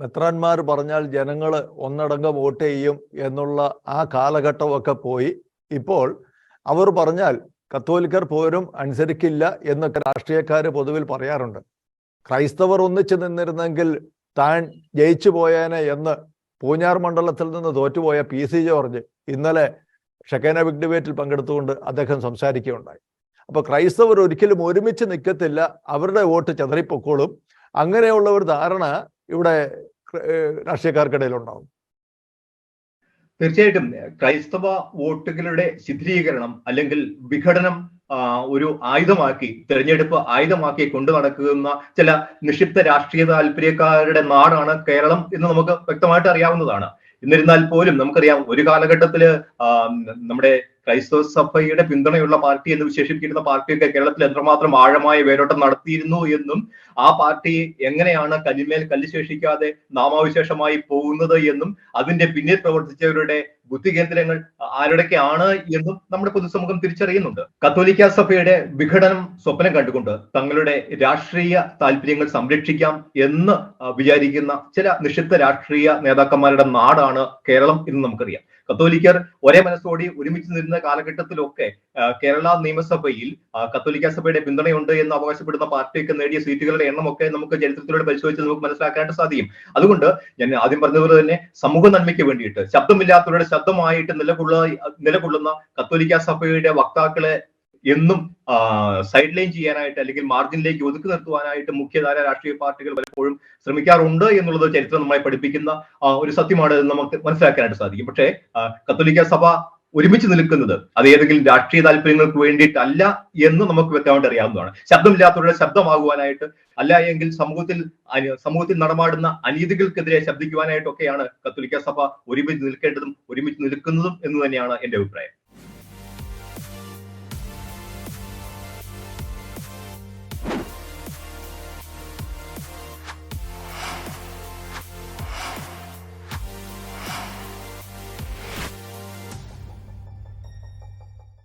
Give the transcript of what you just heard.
മെത്രാന്മാർ പറഞ്ഞാൽ ജനങ്ങൾ ഒന്നടങ്കം വോട്ട് ചെയ്യും എന്നുള്ള ആ കാലഘട്ടമൊക്കെ പോയി. ഇപ്പോൾ അവർ പറഞ്ഞാൽ കത്തോലിക്കർ പോരും അനുസരിക്കില്ല എന്നൊക്കെ രാഷ്ട്രീയക്കാർ പൊതുവിൽ പറയാറുണ്ട്. ക്രൈസ്തവർ ഒന്നിച്ചു നിന്നിരുന്നെങ്കിൽ താൻ ജയിച്ചു പോയേനെ എന്ന് പൂഞ്ഞാർ മണ്ഡലത്തിൽ നിന്ന് തോറ്റുപോയ പി സി ജോർജ് ഇന്നലെ ഷെക്കേന ബിഗ് ഡിബേറ്റിൽ പങ്കെടുത്തുകൊണ്ട് അദ്ദേഹം സംസാരിക്കുകയുണ്ടായി. അപ്പൊ ക്രൈസ്തവർ ഒരിക്കലും ഒരുമിച്ച് നിൽക്കത്തില്ല. അവരുടെ വോട്ട് ചെതറിപ്പൊക്കോളും. അങ്ങനെയുള്ള ഒരു ധാരണ ഇവിടെ ഉണ്ടാവും തീർച്ചയായിട്ടും ക്രൈസ്തവ വോട്ടുകളുടെ ശിഥിലീകരണം അല്ലെങ്കിൽ വിഘടനം ഒരു ആയുധമാക്കി തെരഞ്ഞെടുപ്പ് ആയുധമാക്കി കൊണ്ടു നടക്കുന്ന ചില നിക്ഷിപ്ത രാഷ്ട്രീയ താല്പര്യക്കാരുടെ നാടാണ് കേരളം എന്ന് നമുക്ക് വ്യക്തമായിട്ട് അറിയാവുന്നതാണ്. എന്നിരുന്നാൽ പോലും നമുക്കറിയാം ഒരു കാലഘട്ടത്തിൽ നമ്മുടെ ക്രൈസ്തവ സഭയുടെ പിന്തുണയുള്ള പാർട്ടി എന്ന് വിശേഷിപ്പിക്കുന്ന പാർട്ടിയൊക്കെ കേരളത്തിൽ എത്രമാത്രം ആഴമായ വേരോട്ടം നടത്തിയിരുന്നു എന്നും ആ പാർട്ടി എങ്ങനെയാണ് കല്ലിമേൽ കല്ല് ശേഷിക്കാതെ നാമാവിശേഷമായി പോകുന്നത് എന്നും അതിന്റെ പിന്നിൽ പ്രവർത്തിച്ചവരുടെ ബുദ്ധി കേന്ദ്രങ്ങൾ ആരുടെയൊക്കെയാണ് എന്നും നമ്മുടെ പൊതുസമൂഹം തിരിച്ചറിയുന്നുണ്ട്. കത്തോലിക്ക സഭയുടെ വിഘടനം സ്വപ്നം കണ്ടുകൊണ്ട് തങ്ങളുടെ രാഷ്ട്രീയ താല്പര്യങ്ങൾ സംരക്ഷിക്കാം എന്ന് വിചാരിക്കുന്ന ചില നിഷിദ്ധ രാഷ്ട്രീയ നേതാക്കന്മാരുടെ നാടാണ് കേരളം എന്ന് നമുക്കറിയാം. കത്തോലിക്കർ ഒരേ മനസ്സോടി ഒരുമിച്ച് നിന്ന കാലഘട്ടത്തിലൊക്കെ കേരള നിയമസഭയിൽ കത്തോലിക്ക സഭയുടെ പിന്തുണയുണ്ട് എന്ന് അവകാശപ്പെടുന്ന പാർട്ടിയൊക്കെ നേടിയ സീറ്റുകളുടെ എണ്ണമൊക്കെ നമുക്ക് ചരിത്രത്തിലൂടെ പരിശോധിച്ച് നമുക്ക് മനസ്സിലാക്കാനായിട്ട് സാധിക്കും. അതുകൊണ്ട് ഞാൻ ആദ്യം പറഞ്ഞതുപോലെ തന്നെ സമൂഹ നന്മയ്ക്ക് വേണ്ടിയിട്ട് ശബ്ദമില്ലാത്തവരുടെ ശബ്ദമായിട്ട് നിലകൊള്ള നിലകൊള്ളുന്ന കത്തോലിക്ക സഭയുടെ വക്താക്കളെ എന്നും സൈഡ് ലൈൻ ചെയ്യാനായിട്ട് അല്ലെങ്കിൽ മാർജിനിലേക്ക് ഒതുക്കി നിർത്തുവാനായിട്ട് മുഖ്യധാര രാഷ്ട്രീയ പാർട്ടികൾ പലപ്പോഴും ശ്രമിക്കാറുണ്ട് എന്നുള്ളത് ചരിത്രം നമ്മളെ പഠിപ്പിക്കുന്ന ഒരു സത്യമാണ് നമുക്ക് മനസ്സിലാക്കാനായിട്ട് സാധിക്കും. പക്ഷേ കത്തോലിക്ക സഭ ഒരുമിച്ച് നിൽക്കുന്നത് അത് ഏതെങ്കിലും രാഷ്ട്രീയ താല്പര്യങ്ങൾക്ക് വേണ്ടിയിട്ടല്ല എന്ന് നമുക്ക് വ്യക്തമായിട്ട് അറിയാവുന്നതാണ്. ശബ്ദമില്ലാത്തവരുടെ ശബ്ദമാകുവാനായിട്ട് അല്ല എങ്കിൽ സമൂഹത്തിൽ സമൂഹത്തിൽ നടമാടുന്ന അനീതികൾക്കെതിരെ ശബ്ദിക്കുവാനായിട്ടൊക്കെയാണ് കത്തോലിക്ക സഭ ഒരുമിച്ച് നിൽക്കേണ്ടതും ഒരുമിച്ച് നിൽക്കുന്നതും എന്ന് തന്നെയാണ് എന്റെ അഭിപ്രായം.